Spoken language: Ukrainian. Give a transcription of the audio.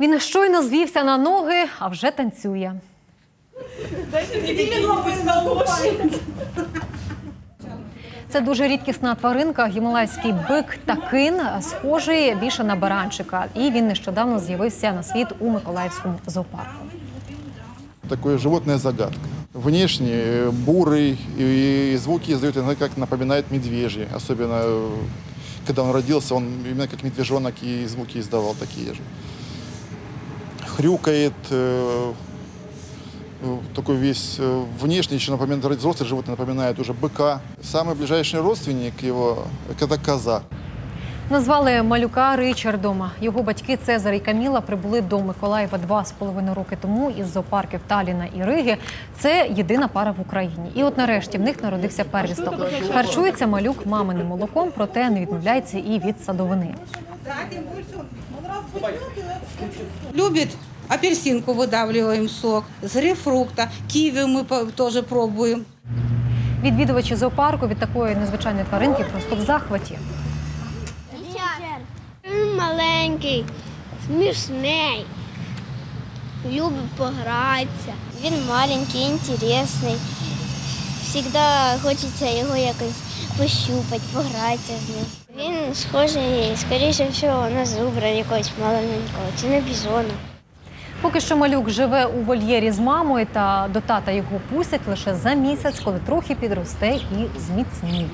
Він щойно звівся на ноги, а вже танцює. Це дуже рідкісна тваринка, гімалайський бик такин, схожий більше на баранчика. І він нещодавно з'явився на світ у Миколаївському зоопарку. Такое животное загадка. Внешне э, бурый, и звуки издает иногда как напоминает медвежьи. Особенно, э, когда он родился, он именно как медвежонок и звуки издавал такие же. Хрюкает, э, э, такой весь э, внешне еще напоминает, взрослый животное напоминает уже быка. Самый ближайший родственник его – это коза. Назвали малюка Ричардом. Його батьки Цезар і Каміла прибули до Миколаєва два з половиною роки тому із зоопарків Таліна і Риги. Це єдина пара в Україні. І от нарешті в них народився первісток. Харчується малюк маминим молоком, проте не відмовляється і від садовини. Любит апельсинку выдавливаем сок, с грейпфрукта, киви мы по- тоже пробуем. Відвідувачі зоопарку від такої незвичайної тваринки просто в захваті. Він маленький, смішний, любить погратися. Він маленький, інтересний. Всегда хочеться його якось пощупати, погратися з ним. Він схожий, скоріше всього, на зубра якогось маленького чи на бізона. Поки що малюк живе у вольєрі з мамою, та до тата його пустять лише за місяць, коли трохи підросте і зміцніє.